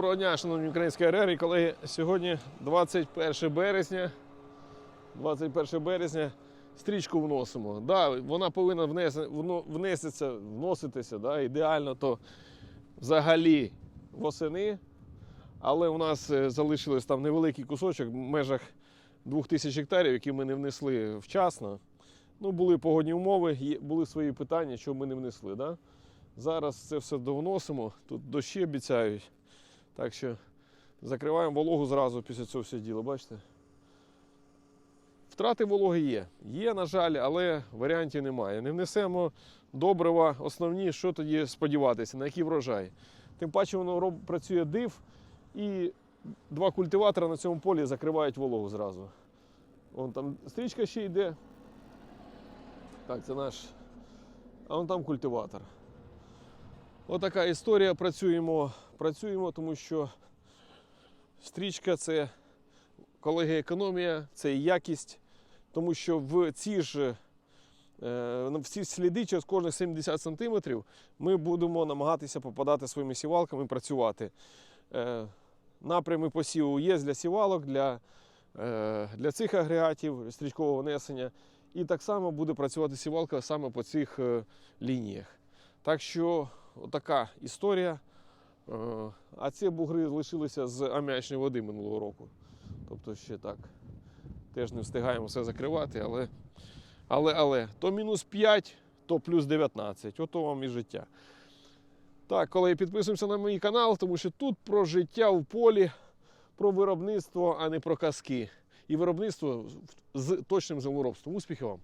Доброго дня, шановні українські аграрії, колеги. Сьогодні 21 березня. 21 березня. Стрічку вносимо. Да, вона повинна внесе, внесеться, вноситися да, ідеально то взагалі восени. Але у нас е, залишилось там невеликий кусочок в межах 2000 гектарів, які ми не внесли вчасно. Ну, були погодні умови, були свої питання, що ми не внесли. Да? Зараз це все довносимо. Тут дощі обіцяють. Так що закриваємо вологу зразу після цього все діло, бачите? Втрати вологи є. Є, на жаль, але варіантів немає. Не внесемо добрива основні, що тоді сподіватися, на який врожай. Тим паче воно роб- працює див, і два культиватора на цьому полі закривають вологу зразу. Вон там стрічка ще йде. Так, це наш. А вон там культиватор. Отака історія. Працюємо, працюємо, тому що стрічка це колеги економія, це якість, тому що в ці ж е, в ці сліди через кожних 70 сантиметрів ми будемо намагатися попадати своїми сівалками, працювати. Е, Напрями посіву є для сівалок, для, е, для цих агрегатів стрічкового несення. І так само буде працювати сівалка саме по цих лініях. Так що така історія. Е, А ці бугри лишилися з аміачної води минулого року. Тобто ще так. Теж не встигаємо все закривати, але, але, але то мінус 5, то плюс 19. Ото вам і життя. Так, колеги, підписуємося на мій канал, тому що тут про життя в полі, про виробництво, а не про казки. І виробництво з точним землеробством. Успіхів вам!